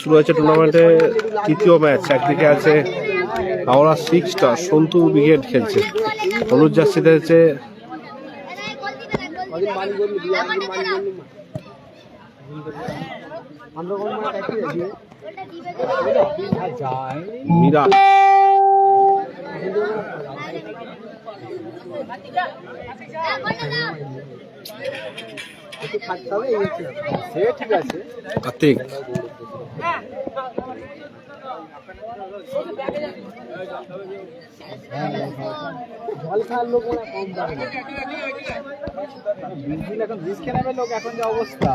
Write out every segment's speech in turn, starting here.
শুরু হয়েছে টুর্নামেন্টে তৃতীয় ম্যাচ একদিকে আছে Howrah six star Santu brigade খেলছে। হলুদ জার্সিতে হচ্ছে মীরা। লোক কম লোক এখন অবস্থা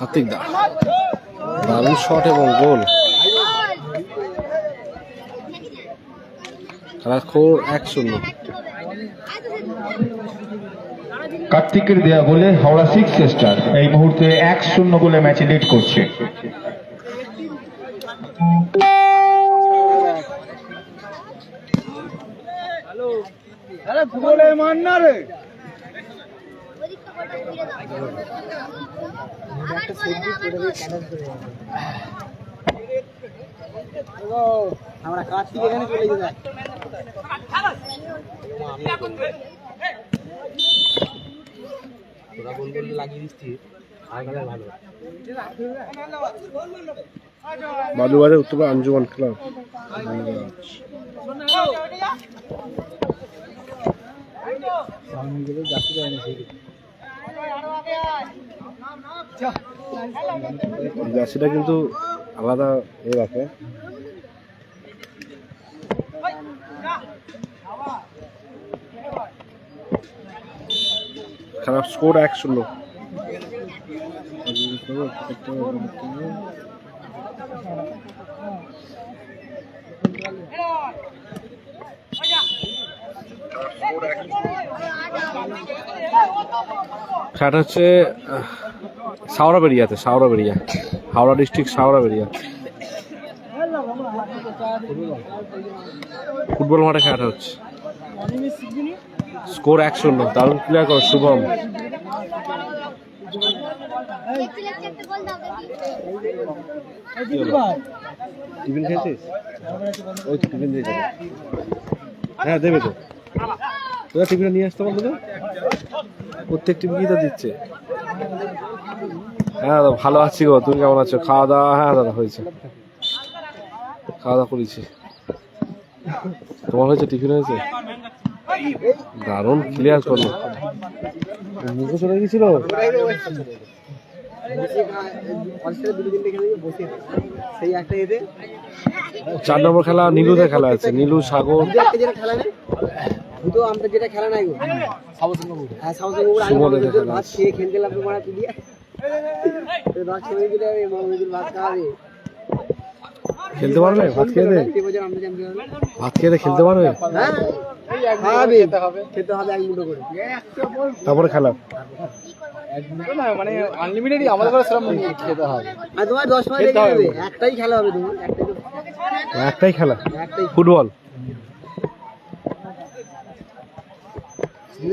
কার্তিক দা দারুণ শট এবং গোল স্কোর এক শূন্য কার্তিকের দেয়া গোলে হাওড়া সিক্স স্টার এই মুহূর্তে এক শূন্য গোলে ম্যাচে লিড করছে। মান না রে। আমরা কার্তিক এখানে চলে তোরা বল লাগিয়ে দিচ্ছিস বালুবাড়ি উত্তর আঞ্জুমান ক্লাব যাই জার্সিটা কিন্তু আলাদা এ রাখে। খারাপ স্কোর এক শূন্য খেলাটা হচ্ছে সাওড়া বেরিয়া হাওড়া ডিস্ট্রিক্ট সাওড়া বেরিয়া ফুটবল মাঠে খেলাটা হচ্ছে। স্কোর এক শূন্য দারুণ ক্লিয়ার করো শুভম টিফিন খেয়েছিস? ওই তো টিফিন দিয়ে যাবে। হ্যাঁ দেবে তো। তোরা টিফিনটা নিয়ে আসতে বলতো তো প্রত্যেক টিফিনই তো দিচ্ছে। হ্যাঁ দাদা, ভালো আছি গো। তুমি কেমন আছো? খাওয়া দাওয়া হ্যাঁ দাদা, হয়েছে। খাওয়া দাওয়া করেছি। তোমার হয়েছে? টিফিন হয়েছে? দারুণ ক্লিয়ার করল। মুখে চলে গেছিল? চার নম্বর খেলা নীলুদের খেলা আছে। নীলু সাগর। দুটো আমরা যেটা খেলা নাই গো হ্যাঁ ভাত খেয়ে খেলতে লাগবে মারা তুই দিলে ভাত খাওয়াবে খেলতে পারবে? ভাত খেয়ে দে। ভাত খেয়ে খেলতে পারবে? হ্যাঁ খেতে হবে। এক মুঠো করে। তারপরে খেলা মানে আনলিমিটেডই আমাদের করে সেরকম খেতে হবে আর তোমার দশ সময় লেগে যাবে। একটাই খেলা হবে তোমার। একটাই খেলা। একটাই। ফুটবল।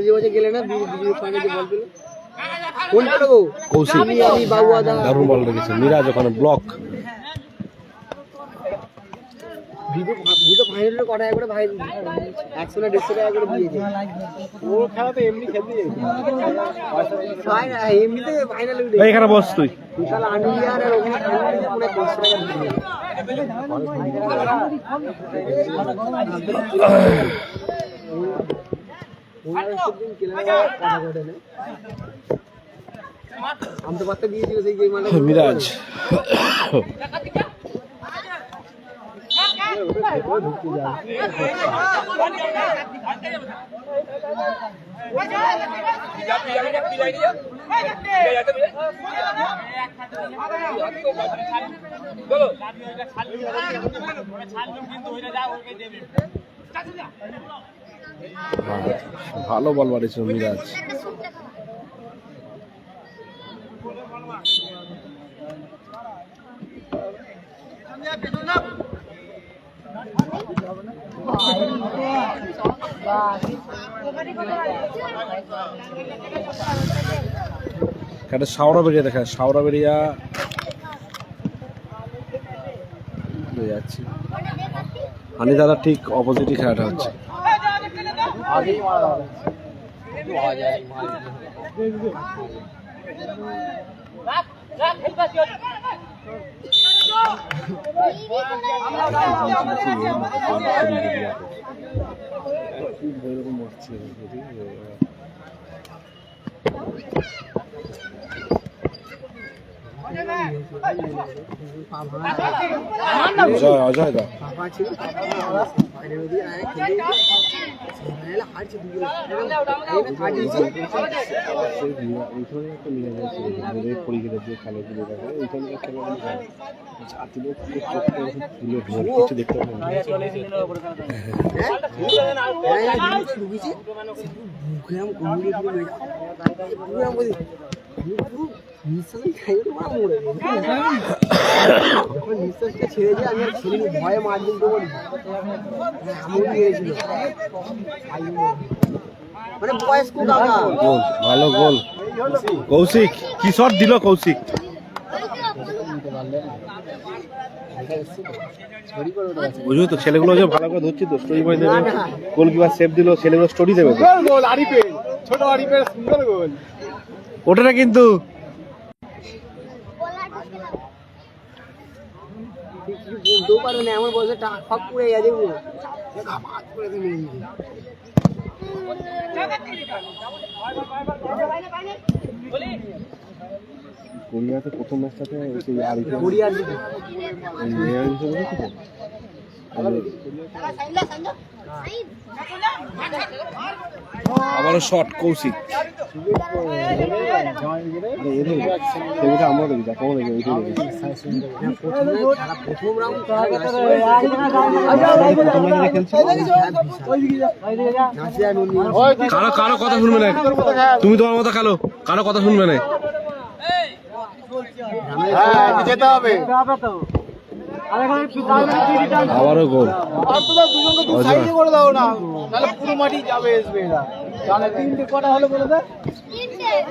বছর গেলে না বিজয় ফাইনালে বল পেল। কোন গো কৌশিক। আমি বাবু আদা দারুণ বল রেখেছে মিরাজ ওখানে ব্লক ভিডিও ভিডিও ফাইনালে কটা একবারে ভাই একশো না দেড়শো টাকা করে দিয়েছে। ও খেলা তো এমনি খেলতে এমনিতে ফাইনালে এখানে বস তুই। বিশাল আন্ডুলিয়ার আর ওখানে পুরো দেড়শো টাকা দিয়ে আমি তো বার্তা দিয়েছিল সেই গেম মিরাজ ভালো বল মারিছিল মিরাজ। একটা শাওরা বেরিয়া দেখা শাওরা বেরিয়া যাচ্ছি। হানি দাদা ঠিক অপোজিটই খেলাটা হচ্ছে। আগেই মারা দাও একটু হয় দা ওইখানে একটা নিয়ে গেছে পরীক্ষা যে খেলাগুলো দেখে ওইখানকার খেলাগুলো তুলে ধরে কিছু দেখতে ঢুকেছি পুরো মারা যখন নিঃশ্বাসটা ছেড়ে দিয়ে আমি ভয়ে মানে বয়স্ক গোল ভালো গোল কৌশিক কি শট দিল কৌশিক? বুঝলো তো ছেলেগুলো যে ভালো করে ধরছি তো স্টোরি বয় দেবে। গোলকিপার সেভ দিল ছেলেগুলো স্টোরি দেবে। গোল আরিফের ছোট আরিফের সুন্দর গোল ওটা না কিন্তু কিছু বলতেও না টাক ফাক পুড়ে গেছে পুরো দিয়েছে। কোরিয়াতে প্রথম ম্যাচটাতে সেই আরিফের কোরিয়ার আবারও শট কৌশিক। কারও কথা শুনবে না। তুমি তোমার মতো খেলো, কারও কথা শুনবে না। যেতে হবে। আবারও গোল করে দাও না। তাহলে পুরো মাটি যাবে আসবে এরা তিনটে কটা হলো বলে। দে আসছে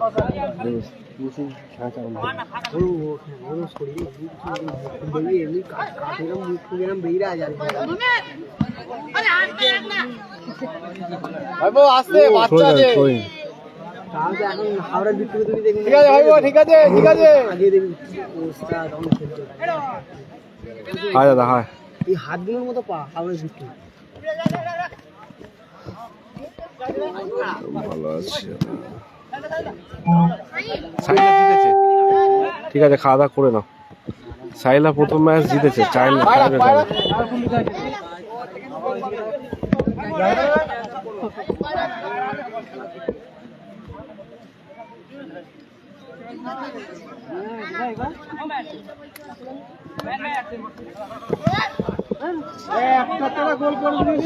বাচ্চা আছে এখন হাওড়ার বিক্রি তুমি দেখুন ঠিক আছে ভাই ঠিক আছে ঠিক আছে। হায় দাদা হায়। এই হাতগুলোর মতো পা হাওড়ার ভালো আছে। সাইলা জিতেছে। ঠিক আছে খাওয়া দাওয়া করে নাও। সাইলা প্রথম ম্যাচ জিতেছে চাইনা গোল করে দিবি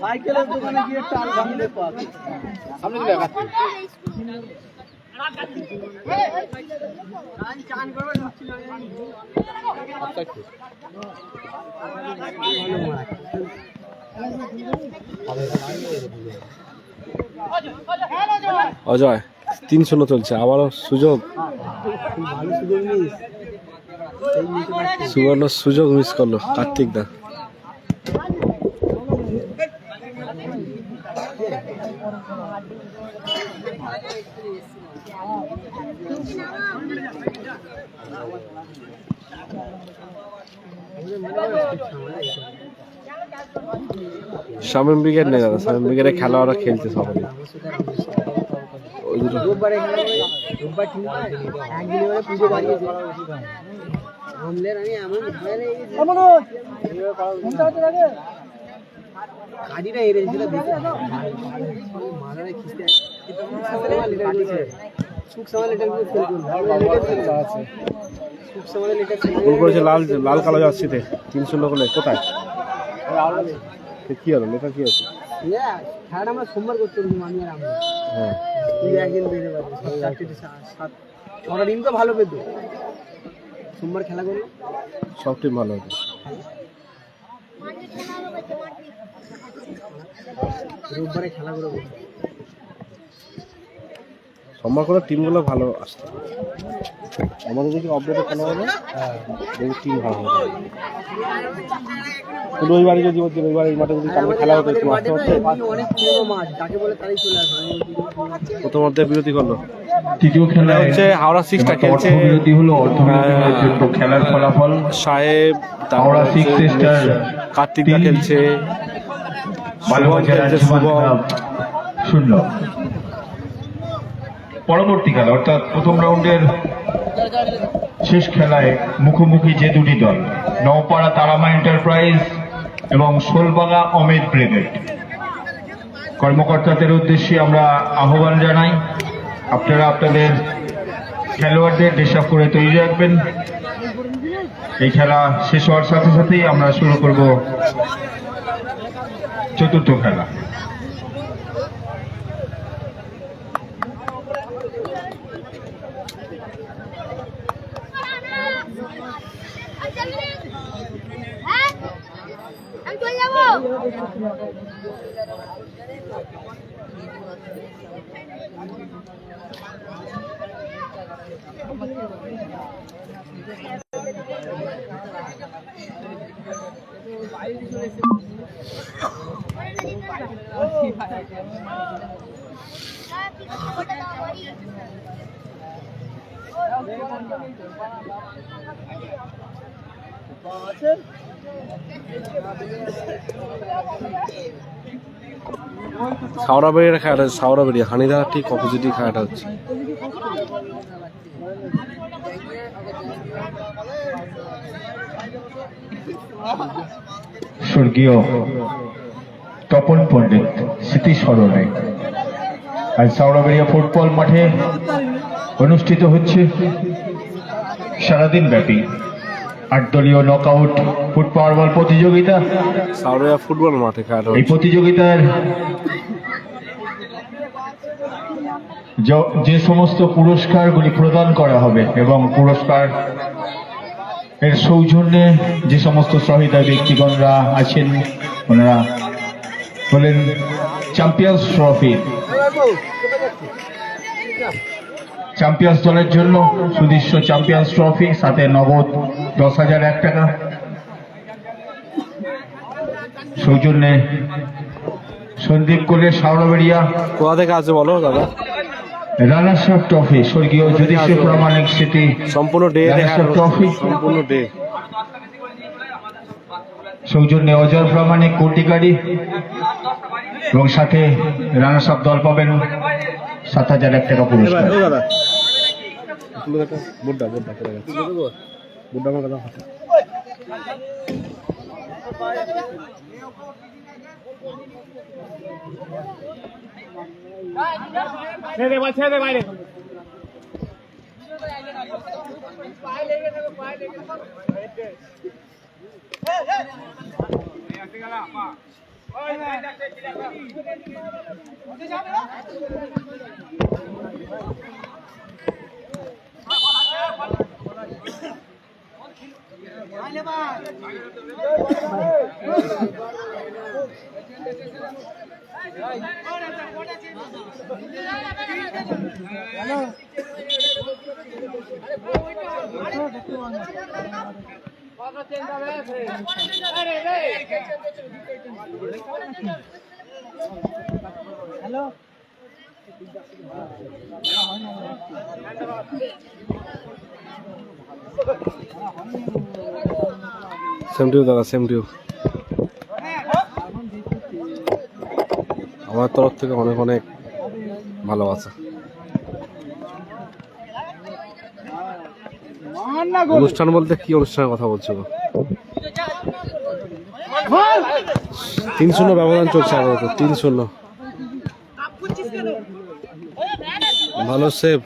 সাইকেলের দোকানে গিয়ে একটা আলু ভাঙলে পাবে সামনে অজয় তিন শূন্য চলছে আবারও সুযোগ। সুবর্ণ সুযোগ মিস করল কার্তিক দা। শামীম ব্রিগেড নেই দাদা শামীম ব্রিগেডে খেলোয়াড়রা খেলছে সবাই। ওই দুটো। রোববারে খেলা হবে রোববার ঠিক একদিন এবারে পুজো বাড়িয়েছে আমলের আমি এমন ভয় লেগে গেছি কাজিটা এড়ে খিস্তে করব করেছে লাল লাল কালো জার্সিতে তিন শূন্য গোলে কোথায়? কি হলো? লেখা কি আছে? আমরা সোমবার করতে আমি আর হ্যাঁ। তুই একদিন বেড়ে সাত ছটা দিন তো ভালো পেতো সোমবার খেলা করল সব টিম ভালো হতো রোববারে খেলা করে বসে। সোমবার করে টিমগুলো ভালো আসতো আমাদের দেখি অপডেটে খেলা হলো দেখি টিম ভালো তো রবিবারে যদি হচ্ছে রবিবারে এই মাঠে যদি সামনে খেলা হতো একটু আসতে পুরোনো- প্রথম অর্ধে বিরতি করল। তৃতীয় খেলায় হচ্ছে হাওড়া সিক্সটা খেলছে। অর্থবিরতি হলো অর্থবিরতির জন্য খেলার ফলাফল। সাহেব হাওড়া সিক্স হচ্ছে স্টার খেলছে। ভালো খেলছে শুভম। শূন্য। পরবর্তী খেলা অর্থাৎ প্রথম রাউন্ডের শেষ খেলায় মুখোমুখি যে দুটি দল, নওপাড়া তারামা এন্টারপ্রাইজ এবং শোলবাগা অমিত ব্রিগেড। কর্মকর্তাদের উদ্দেশ্যে আমরা আহ্বান জানাই, আপনারা আপনাদের খেলোয়াড়দের ডিস্টার্ব করে তৈরি রাখবেন। এই খেলা শেষ হওয়ার সাথে সাথেই আমরা শুরু করব চতুর্থ খেলা। সাউরা বেরিয়ে খেলাটা হচ্ছে সাউরা বেরিয়ে হানিদা ঠিক অপোজিটই খেলাটা হচ্ছে। স্বর্গীয় তপন পণ্ডিত স্মৃতি স্মরণে আজ সাউরাবেড়িয়া ফুটবল মাঠে অনুষ্ঠিত হচ্ছে সারাদিন ব্যাপী আট দলীয় নকআউট ফুটবল প্রতিযোগিতা। সাউরা ফুটবল মাঠে খেলাটা এই প্রতিযোগিতার যে সমস্ত পুরস্কারগুলি প্রদান করা হবে এবং পুরস্কার এর সৌজন্যে যে সমস্ত সহিতা ব্যক্তিগণরা আছেন ওনারা হলেন চ্যাম্পিয়ন্স ট্রফি চ্যাম্পিয়ন্স দলের জন্য সুদৃশ্য চ্যাম্পিয়ন্স ট্রফি সাথে নগদ দশ হাজার এক টাকা। সৌজন্যে সন্দীপ কোলের সাউরাবেড়িয়া কোথা থেকে আছে বলো দাদা? রানার্স আপ ট্রফি স্বর্গীয় যুধিষ্ঠির প্রামাণিক স্মৃতি। সম্পূর্ণ ডে ট্রফি। সম্পূর্ণ ডে। সৌজন্যে অজয় প্রামাণিক কোটিকারি এবং সাথে রানার্স আপ দল পাবেন সাত হাজার এক টাকা পুরস্কার দাদা বুড্ডা বুড্ডা হাতে সেম দাদা সেম টু আমার তরফ থেকে অনেক অনেক ভালোবাসা। অনুষ্ঠান বলতে কি অনুষ্ঠানের কথা বলছো তিন শূন্য ব্যবধান চলছে আপাতত, তিন শূন্য। ভালো সেভ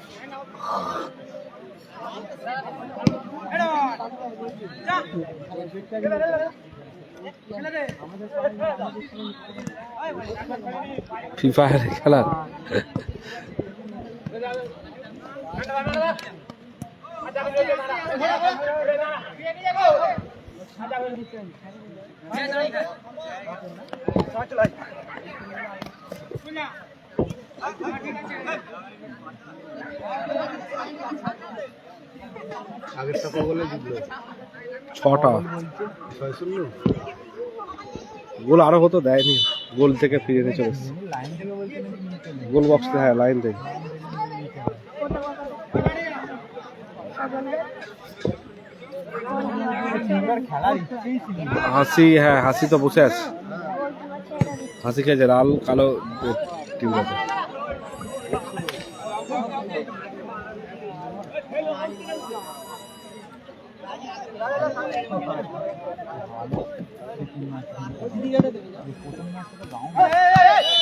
ফ্রি ফায়ার খেলা। আগেরটা কবলে জিতলো ছটা। ছয় শূন্য গোল আরও হতো, দেয়নি। গোল থেকে ফিরে নিয়ে চলে গোল বক্স হ্যাঁ লাইন থেকে। হাসি হ্যাঁ হাসি তো বসে আছে হাসি খেয়েছে লাল কালো আছে হ্যাঁ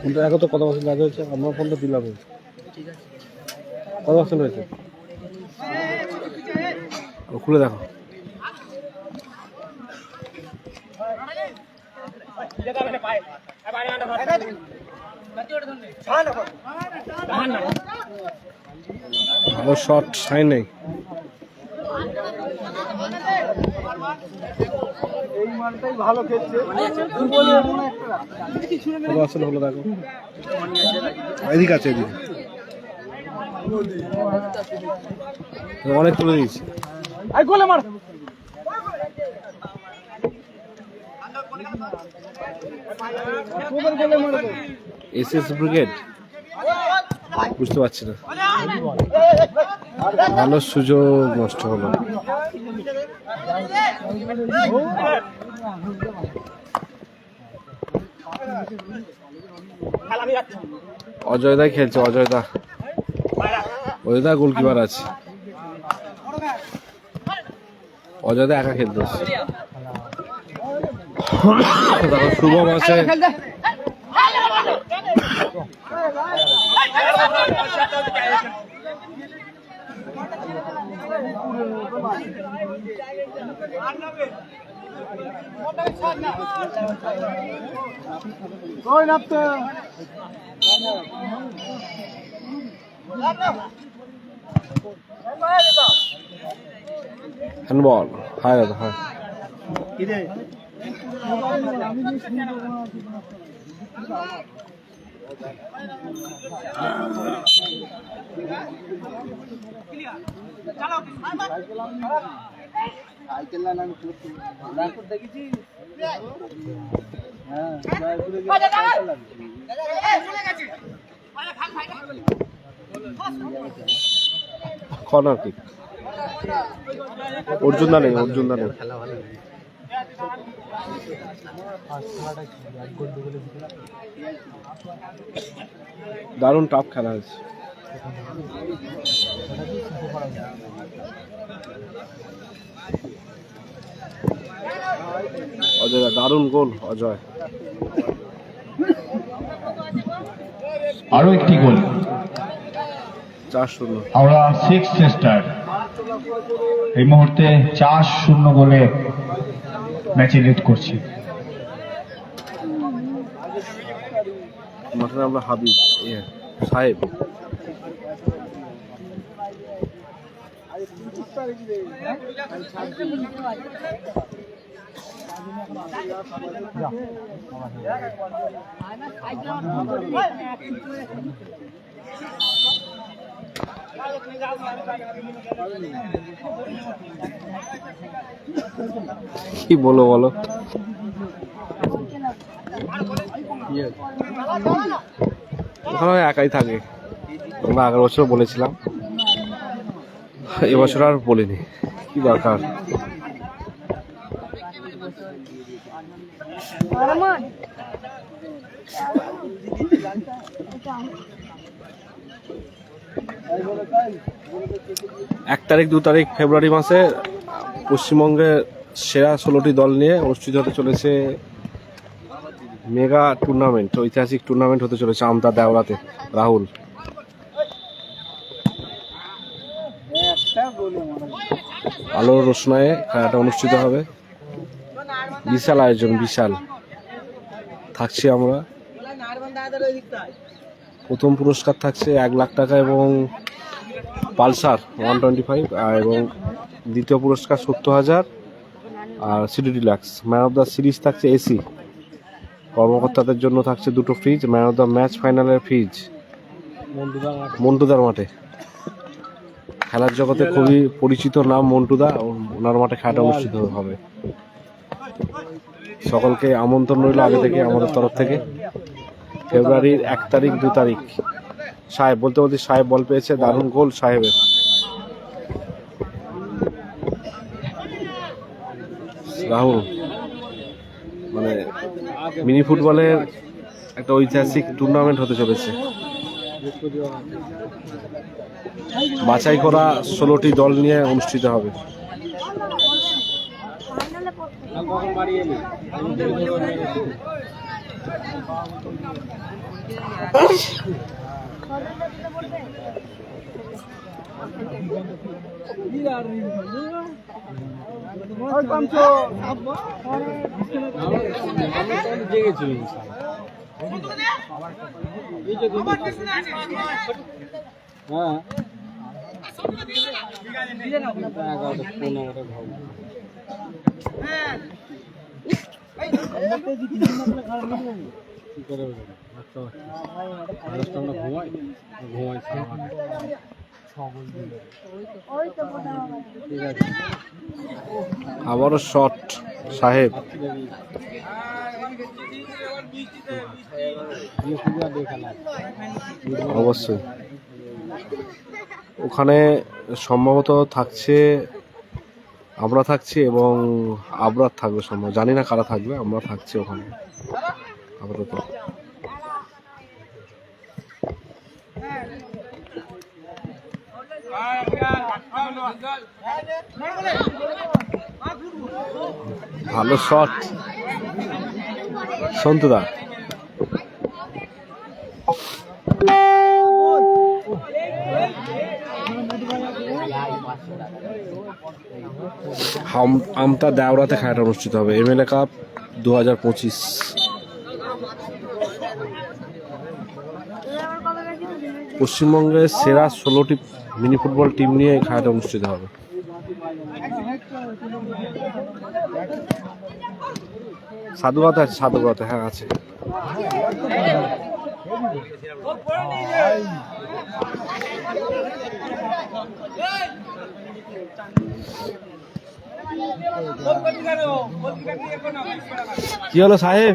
ফোনটা দেখো তো কত বছর কাজ হয়েছে? আমার ফোনটা দিলাম কত বছর হয়েছে? খুলে দেখো। ভালো শট সাইন নেই। এই মালটাই ভালো খেলছে কি বলে এমন একটা কত আসলে হলো দেখো এদিকে আছে এদিকে অনেক তুলে দিয়েছি আই গোলে মার এস এস ব্রিগেড বুঝতে পারছি না ভালো সুযোগ নষ্ট হলো অজয়দাই খেলছে অজয়দা অজয়দা গোলকিপার আছে। অজয়দা একা খেলতে তারপর শুভম আছে। নাপতে হ্যান্ডবল হায় দাদা হায় সাইকেল না আমি করছি রাখো অর্জুন দা নেই অর্জুন দা নেই। দারুণ টাফ খেলা হয়েছে। অজয় দারুণ গোল অজয়। আরও একটি গোল। চার শূন্য। আমরা সিক্স এই মুহূর্তে চার শূন্য গোলে ম্যাচে লিড করছি। মাঠের আমরা হাবিব সাহেব। কি বলো বলো? ওখানে একাই থাকে। আমরা আগের বছর বলেছিলাম। এবছর আর বলিনি। কি দরকার? এক তারিখ, দু তারিখ ফেব্রুয়ারি মাসে পশ্চিমবঙ্গের সেরা ষোলোটি দল নিয়ে অনুষ্ঠিত হতে চলেছে মেগা টুর্নামেন্ট, ঐতিহাসিক টুর্নামেন্ট হতে চলেছে আমতা দেওরাতে। রাহুল। আলোর রোশনায়ে খেলাটা অনুষ্ঠিত হবে। বিশাল আয়োজন, বিশাল। থাকছি আমরা। প্রথম পুরস্কার থাকছে এক লাখ টাকা এবং পালসার ওয়ান টোয়েন্টি ফাইভ এবং দ্বিতীয় পুরস্কার সত্তর হাজার, আর CD deluxe man of the series থাকছে এসি কর্মকর্তাদের জন্য থাকছে দুটো fridge man of the match ফাইনালের ফ্রিজ মন্টুদার মাঠে। খেলার জগতে খুবই পরিচিত নাম মন্টুদা, ওনার মাঠে খেলাটা অনুষ্ঠিত হবে। সকলকে আমন্ত্রণ রইল আগে থেকে আমাদের তরফ থেকে। ফেব্রুয়ারির এক তারিখ, দু তারিখ। সাহেব, বলতে বলতে সাহেব বল পেয়েছে, দারুণ গোল সাহেবের। রাহুল মানে মিনি ফুটবলের একটা ঐতিহাসিক টুর্নামেন্ট হতে চলেছে। বাছাই করা ষোলোটি দল নিয়ে অনুষ্ঠিত হবে। হ্যাঁ। হ্যাঁ প্রথম আবারও শট, সাহেব। অবশ্যই। ওখানে সম্ভবত থাকছে, আমরা থাকছি এবং আবরার থাকবে সম্ভব জানি না কারা থাকবে, আমরা থাকছি ওখানে। আপাতত ভালো শট সন্তুদা। আমতা দেওরাতে খেলাটা অনুষ্ঠিত হবে। এমএলএ কাপ দু হাজার পঁচিশ। পশ্চিমবঙ্গের সেরা ষোলোটি মিনি ফুটবল টিম নিয়ে এই খেলাটা অনুষ্ঠিত হবে। সাধুবাদ আছে, সাধুবাদ হ্যাঁ আছে। কি হলো সাহেব?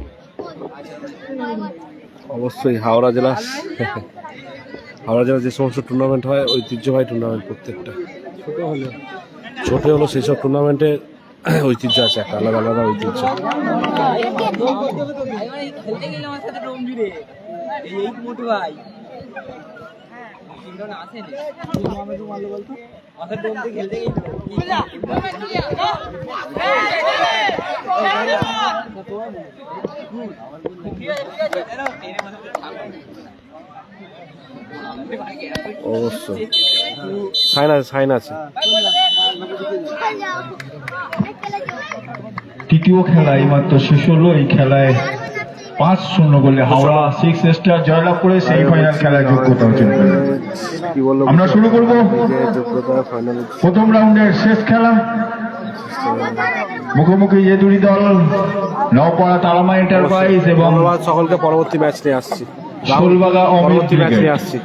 অবশ্যই, হাওড়া জেলা। হাওড়া জেলা যে সমস্ত টুর্নামেন্ট হয়, ঐতিহ্যবাহী টুর্নামেন্ট প্রত্যেকটা। ছোট হলো সেই সব টুর্নামেন্টে ঐতিহ্য আছে, একটা আলাদা আলাদা ঐতিহ্য। তিনজন আসেনি। আমি তো মারলো বলতো আমার ডোম দিয়ে খেলতে অবশ্যই। সাইন আছে সাইন আছে। নিকল যাও নিকল যাও তৃতীয় খেলা এইমাত্র শেষ হলো এই খেলায় পাঁচ শূন্য গোলে হাওড়া সিক্স স্টার জয়লাভ করে সেমিফাইনাল খেলার যোগ্যতা অর্জন করে আমরা শুরু করব। প্রথম রাউন্ডের শেষ খেলা। মুখোমুখি যে দুটি দল নওপাড়া তারামা এন্টারপ্রাইজ এবং সকলকে পরবর্তী ম্যাচ নিয়ে আসছি। শোলবাগা অমৃত ম্যাচ নিয়ে আসছি।